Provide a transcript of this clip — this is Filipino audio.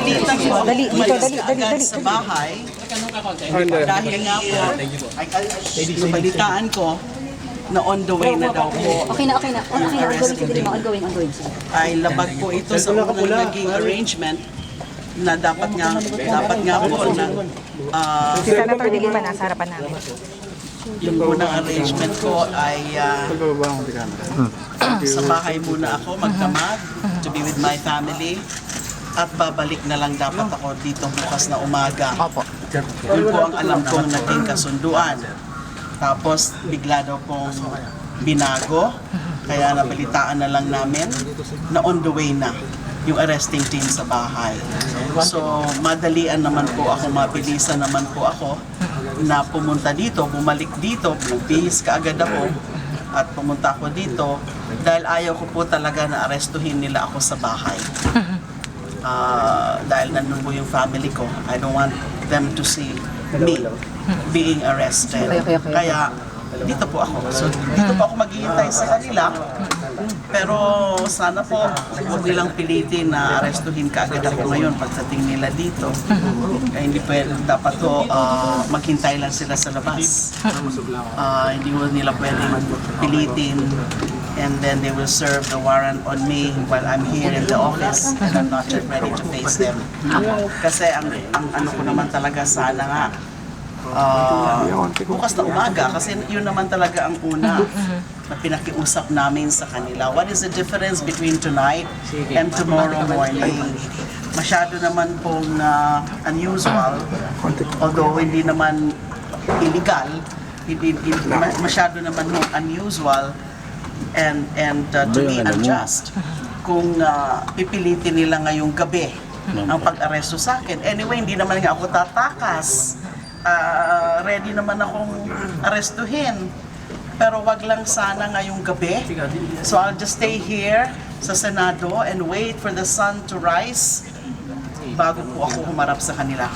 napilitan po ako Dali, dito, dali, dali, dali, sa bahay dahil nga po, balitaan ko na on the way na daw po. Okay na, okay na. Okay na, ongoing si Dilima. Ongoing, ongoing. Ay labag po ito sa unang naging arrangement na dapat nga dapat nga po na ah, Si Senator Dilima nasa harapan namin. yung unang arrangement ko ay ah, sa bahay muna ako magdamag to be with my family at babalik na lang dapat ako dito bukas na umaga. Opo. Yun po ang alam kong naging kasunduan. Tapos bigla daw pong binago. Kaya nabalitaan na lang namin na on the way na yung arresting team sa bahay. So madalian naman po ako, mabilisan naman po ako na pumunta dito, bumalik dito, nagbihis ka agad ako at pumunta ako dito dahil ayaw ko po talaga na arestuhin nila ako sa bahay. Ah, dahil nandun po yung family ko, I don't want them to see me being arrested. Kaya dito po ako. So dito po ako maghihintay sa kanila. Pero sana po huwag nilang pilitin na arestuhin ka agad ako ngayon pagdating nila dito. Kaya hindi pwede, dapat to ah, maghintay lang sila sa labas. Ah, hindi mo nila pwedeng pilitin and then they will serve the warrant on me while I'm here in the office and I'm not yet ready to face them. Kasi ang, ang ano ko naman talaga sana nga, ah, bukas na umaga kasi yun naman talaga ang una na pinakiusap namin sa kanila. What is the difference between tonight and tomorrow morning? Masyado naman pong ah, unusual, although hindi naman illegal, hindi, hindi- ma- masyado naman pong unusual and and uh, to be unjust kung uh, pipilitin nila ngayong gabi ang pag-aresto sa akin. Anyway, hindi naman nga ako tatakas. Ah, ready naman akong arestuhin. Pero wag lang sana ngayong gabi. So I'll just stay here sa Senado and wait for the sun to rise bago po ako humarap sa kanila.